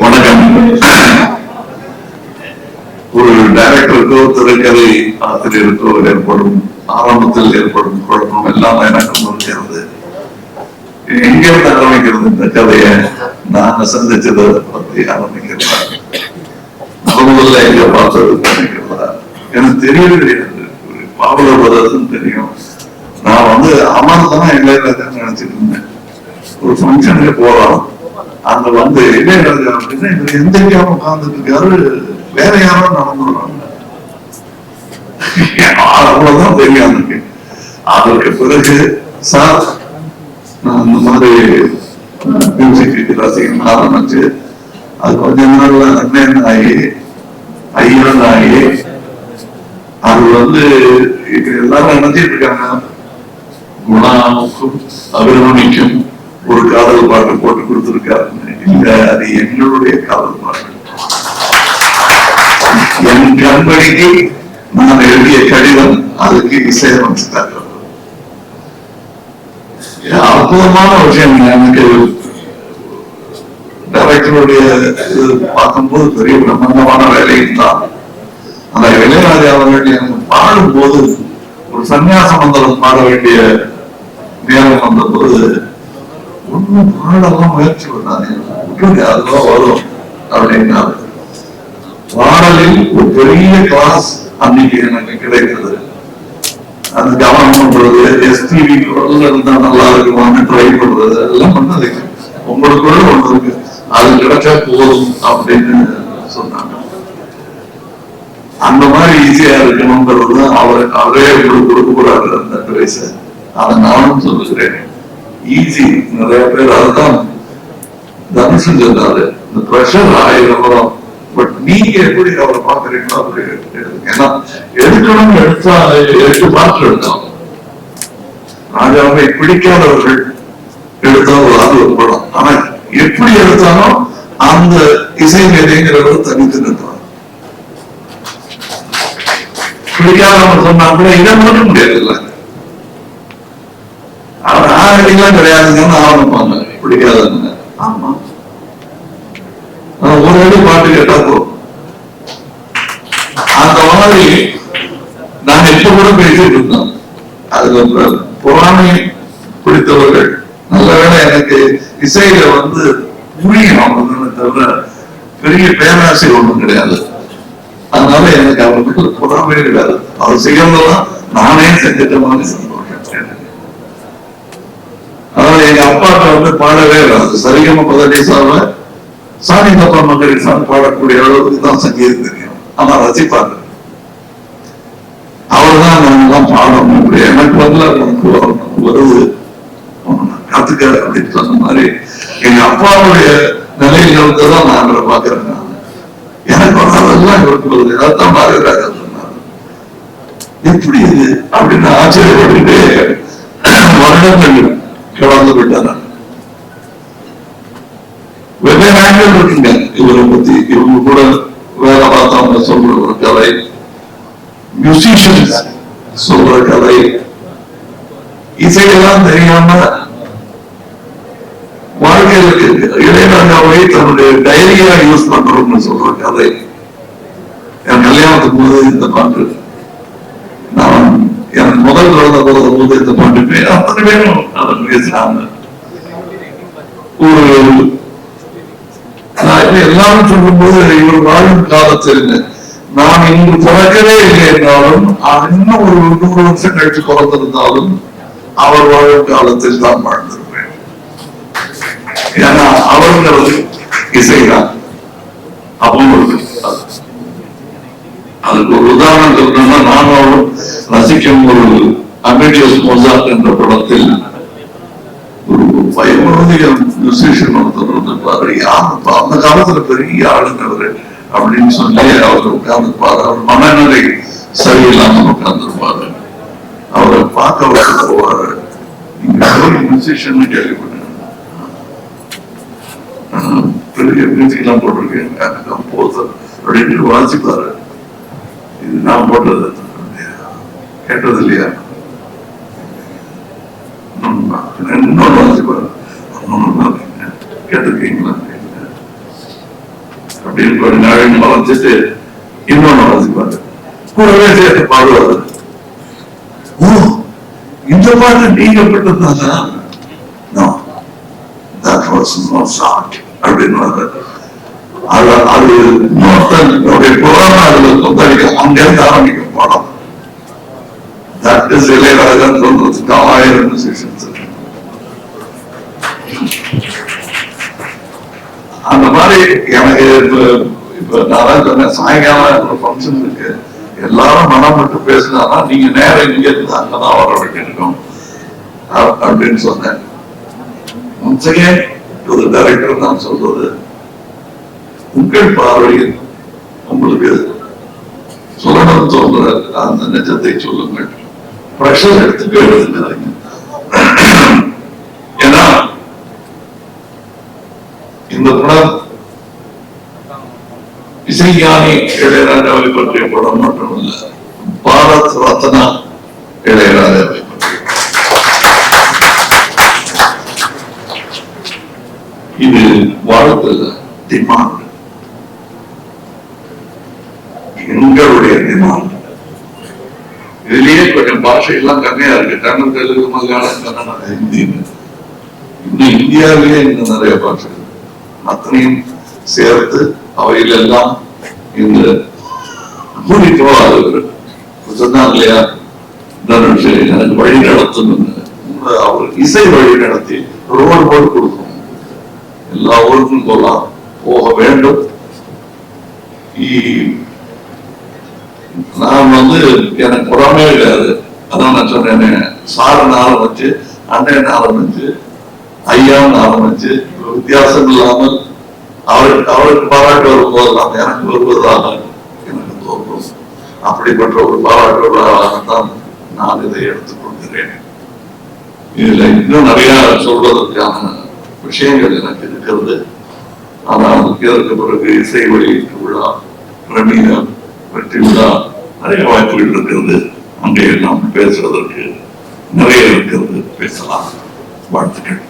வணக்கம். ஒரு டைரக்டருக்கோ திரைக்கதை ஆசிரியருக்கோ ஏற்படும் ஆரம்பத்தில் ஏற்படும் குழப்பம் எல்லாம் எனக்கும் இருக்கிறது எங்கிருந்து ஆரம்பிக்கிறது இந்த கதையை? நான் சந்திச்சதை பத்தி ஆரம்பிக்கிறதா முதல்ல எங்க பார்த்தது நினைக்கிறதா எனக்கு தெரியவே பாவலர் ஒரு பாவல தெரியும். நான் வந்து அமர்தான் இளையராஜான்னு நினைச்சிட்டு இருந்தேன். ஒரு ஃபங்க்ஷனுக்கு போறோம். அங்க வந்து இளையராஜா அப்படின்னா இவர் எந்த யாரும் உட்கார்ந்துட்டு இருக்காரு வேற யாரோ நடந்துடுறாங்க அவ்வளவுதான் தெரியும் எனக்கு அதற்கு பிறகு சார் நான் இந்த மாதிரி மியூசிக் ரசிகன் ஆரம்பிச்சு அது கொஞ்ச நாள்ல அண்ணன் ஆகி ஐயன் ஆகி அது வந்து இது எல்லாரும் நினைச்சிட்டு இருக்காங்க. குணாவுக்கும் அபிரமணிக்கும் ஒரு காதல் பாட்டு போட்டு கொடுத்திருக்காருன்னு இல்ல அது என்னுடைய காதல் என் கண்மணிக்கு நான் எழுதிய கடிதம் அதுக்கு இசையமைச்சிட்டார்கள் அற்புதமான விஷயம் எனக்கு டைரக்டருடைய இது பார்க்கும்போது பெரிய பிரம்மாண்டமான வேலையும் தான். அந்த இளையராஜா அவர்கள் எனக்கு பாடும்போது ஒரு சன்னியாச மந்திரம் பாட வேண்டிய நேரம் வந்தபோது ஒன்னும் பாடலாம் முயற்சி பண்ணாங்க அதுதான் வரும் அப்படின்னாரு. பாடலில் ஒரு பெரிய கிளாஸ் அன்னைக்கு எனக்கு கிடைக்கிறது அது கவனம் பண்றது எஸ்டிவி குரல்ல இருந்தா நல்லா இருக்குமான்னு ட்ரை பண்றது எல்லாம் பண்ணது. உங்களுக்குள்ள ஒண்ணு இருக்கு. அது கிடைச்சா போதும் அப்படின்னு சொன்னாங்க. அந்த மாதிரி ஈஸியா இருக்கணும்ன்றது அவர் அவரே உங்களுக்கு கொடுக்க கூடாது அந்த பிரைஸ் அதை நானும் சொல்லுகிறேன். ஈஸி நிறைய பேர் அதுதான் தனுஷன் சொன்னாரு இந்த ப்ரெஷர் ஆயிரம் பட் நீங்க எப்படி அவரை பாக்குறீங்களோ அப்படி ஏன்னா எடுக்கணும் எடுத்தா எடுத்து பார்த்து எடுத்தோம் ராஜாவை பிடிக்காதவர்கள் எடுத்தா ஒரு அது ஒரு படம் ஆனா எப்படி எடுத்தாலும் அந்த இசை மேதைங்கிறவர் தனித்து நின்றார் பிடிக்காதவங்க சொன்னா கூட இதை மட்டும் முடியாதுல்ல. அவர் ஆரடிலாம் கிடையாதுங்கன்னு ஆரம்பிப்பாங்க பிடிக்காதவங்க. ஆமா. ஒரு அடி பாட்டு கேட்டா போதும். அந்த மாதிரி நான் எப்ப கூட பேசிட்டு இருந்தோம். அதுக்கு புராணி பிடித்தவர்கள் நல்ல வேளை எனக்கு இசையில வந்து புரியும் அவங்களுக்கு தவிர பெரிய பேராசை ஒண்ணும் கிடையாது. அதனால எனக்கு அவருக்கு பொறாமை கிடையாது. அவர் செய்யறதெல்லாம் நானே செஞ்சிட்ட மாதிரி சந்தோஷம் அதனால எங்க அப்பாட்ட வந்து பாடவே வராது சரிகம பதடேசாவை சாமி தப்பா மக்கள் சாமி பாடக்கூடிய அளவுக்கு தான் சங்கீதம் தெரியும் ஆனா ரசிப்பாங்க. அவர்தான் நாங்கெல்லாம் பாடணும். இப்படி எனக்கு வரல உனக்கு வரணும் வருது கத்துக்க அப்படின்னு சொன்ன மாதிரி எங்க அப்பாவுடைய நிலையில இருந்துதான் நான் அவரை பாக்குறேன் எனக்கு வராதெல்லாம் இவருக்கு வருது அதான் பாரதிராஜா சொன்னார். எப்படி இது அப்படின்னு ஆச்சரியப்பட்டு வருடங்கள் கடந்து விட்டார் வெவ்வேறு ஆங்கிள் இருக்குங்க இவரை பத்தி இவங்க கூட வேலை பார்த்தவங்க சொல்ற ஒரு கதை மியூசிஷியன்ஸ் சொல்ற கதை இசையெல்லாம் தெரியாம வாழ்க்கையில இளையராஜாவை தன்னுடைய டைரியா யூஸ் பண்றோம்னு சொல்ற கதை என் கல்யாணத்துக்கு போது இந்த பாட்டு நான் எனக்கு முதல் குழந்தை பிறந்த போது இந்த பாட்டு அத்தனை பேரும் அதை பேசினாங்க ஒரு நான் இப்ப எல்லாரும் சொல்லும்போது இவர் வாழும் காலத்தில் நான் இங்கு பிறக்கவே இல்லை என்றாலும் இன்னும் ஒரு நூறு வருஷம் கழிச்சு பிறந்திருந்தாலும் அவர் வாழும் காலத்தில் தான் வாழ்ந்திருப்பேன். ஏன்னா அவருங்கிறது இசைதான். அப்பவும் அதுக்கு ஒரு உதாரணம் சொல்லணும்னா நானும் அவரும் ரசிக்கும் ஒரு அமெடியஸ் மொசார்ட் என்ற படத்தில் ஒரு வயமுறுதிய மியூசிஷியன் ஒருத்தர் இருந்திருப்பாரு யாருப்பா அந்த காலத்துல பெரிய ஆளுங்க அவரு. அப்படின்னு சொல்லி அவர் உட்கார்ந்துருப்பாரு அவர் மனநிலை சரியில்லாம உட்கார்ந்துருப்பாரு. அவரை பார்க்க வர போவாரு. நீங்க மியூசிஷியன் கேள்விப்பட்டேன் ஆஹ், பெரிய மியூசிக் எல்லாம் போட்டிருக்கேன் கம்போசர் அப்படின்னு வாசிப்பாரு. இது நான் போட்டது. கேட்டது இல்லையா இன்னொன்று வாசிப்பாரு கேட்டிருக்கீங்களா அப்படின்னு கொஞ்ச நாள் மறைச்சிட்டு இன்னொன்னு வாசிப்பாரு கூடவே சேர்த்து பாடுவாரு ஓ இந்த பாட்டு நீங்க பட்டதானா that was not அப்படின்னு அது அது இன்னொருத்தனுடைய புராண அதுல கொந்தளிக்க அங்கிருந்து ஆரம்பிக்கும் படம் சொல்றதுக்கு ஆயிரம் இருக்கு. அந்த மாதிரி எனக்கு இப்ப நான் சொன்னேன் சாயங்காலம் ஃபங்க்ஷன் இருக்கு. எல்லாரும் மனம் விட்டு பேசினாதான் நீங்க நேரம் இங்க இருந்து அங்கதான் வர வேண்டியிருக்கும் அப்படின்னு சொன்னேன். Once again to the நான் சொல்றது. உங்கள் பார்வையில் உங்களுக்கு சொல்லணும் தோன்ற அந்த நிஜத்தை சொல்லுங்கள். ப்ரெஷர் எடுத்துக்க எழுதுங்கிறாங்க ஏன்னா இந்த படம் இசைஞானி இளையராஜாவை பற்றிய படம் மட்டுமல்ல பாரத் ரத்னா இளையராஜாவை இது வாழ்த்துல டிமாண்ட் எங்களுடைய டிமாண்ட் இதுலயே கொஞ்சம் பாஷை எல்லாம் கம்மியா இருக்கு. தமிழ் தெலுங்கு மலையாளம் கன்னடம் ஹிந்தின்னு இன்னும் இந்தியாவிலேயே இன்னும் நிறைய பாஷை அத்தனையும் சேர்த்து அவையில் எல்லாம் இந்த கூடி போவாது இல்லையா? எனக்கு வழி நடத்தணும்னு. அவர் இசை வழி நடத்தி ரோடு போட்டு கொடுக்கணும். எல்லா ஊருக்கும் போகலாம் போக வேண்டும். நான் வந்து எனக்கு புறமே கிடையாது அதான் நான் சொன்னேன் சாருன்னு ஆரம்பிச்சு அண்ணன் ஆரம்பிச்சு ஐயான்னு ஆரம்பிச்சு வித்தியாசம் இல்லாமல் அவருக்கு அவருக்கு பாராட்டு வரும்போதெல்லாம் எனக்கு வருவதாக எனக்கு தோன்றும். அப்படிப்பட்ட ஒரு பாராட்டு பாராட்டுவதாகத்தான் நான் இதை எடுத்துக்கொள்கிறேன். இதுல இன்னும் நிறைய சொல்வதற்கான விஷயங்கள் எனக்கு இருக்கிறது. ஆனால் இதற்கு பிறகு இசை வெளியீட்டு விழா பிரமீனம் வெற்றி விழா நிறைய வாய்ப்புகள் இருக்கிறது. அங்கே நாம் பேசுவதற்கு நிறைய இருக்கிறது. பேசலாம். வாழ்த்துக்கள்.